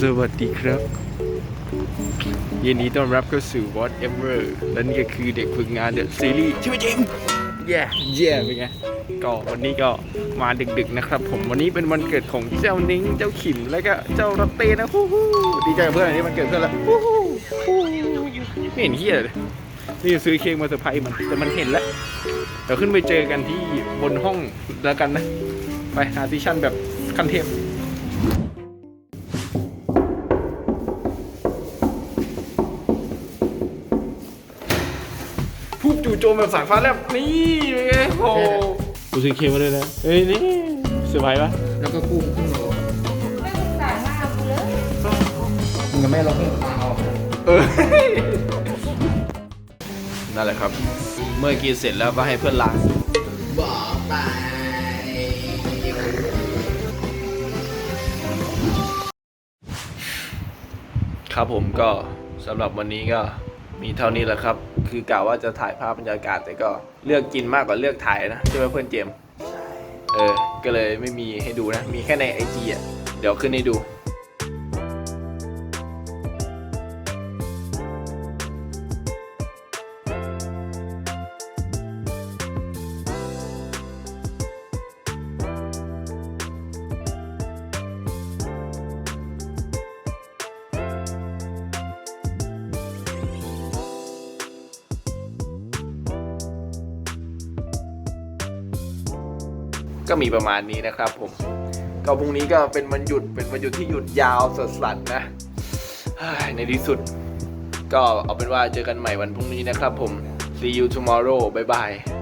สวัสดีครับยินดีต้อนรับเข้าสู่ Whatever และนี่ก็คือเด็กฝึกงานเดอะซีรีส์ใช่ไหมจมส์แย่แย่เป็นไงก็วันนี้ก็มาดึกๆนะครับ ผมวันนี้เป็นวันเกิดของเจ้านิ้งเจ้าขิมและก็เจ้ารัตเต้นะฮู้ฮู้ดีใจกับเพื่อนอันนี้มันเกิดเพื่อนแล้วฮู้ฮู้ฮู้ไม่เห็นเฮียเลยนี่ซื้อเค้กมาเซอร์ไพรส์มันแต่มันเห็นแล้วเดี๋ยวขึ้นไปเจอกันที่บนห้องแล้วกันนะไปหาติชั่นแบบขั้นเทพ จู่โจมแบบสายฟ้าแลบนี่เป็นไงโอ้โหกูซื้อเค้กมาด้วยนะเฮ้ยนี่เซอร์ไพรส์ปะแล้วก็กุ้งครึ่งโลไม่สงสารมากกูเลยมึงกับแม่เราเพิ่งตาออกเออนั่นแหละครับ เมื่อกินเสร็จแล้วก็ให้เพื่อนล้างบอกไปครับผมก็สำหรับวันนี้ก็ มีเท่านี้แหละครับ คือกะว่าจะถ่ายภาพบรรยากาศแต่ก็เลือกกินมากกว่าเลือกถ่ายนะใช่ไหมเพื่อนเจมเออ ก็เลยไม่มีให้ดูนะ มีแค่ในไอจีอะ เดี๋ยวขึ้นให้ดู ก็มีประมาณนี้นะครับผมก็พรุ่งนี้ก็เป็นวันหยุดเป็นวันหยุดที่หยุดยาวสดสัสนะในที่สุด ก็เอาเป็นว่าเจอกันใหม่วันพรุ่งนี้นะครับผม see you tomorrow bye bye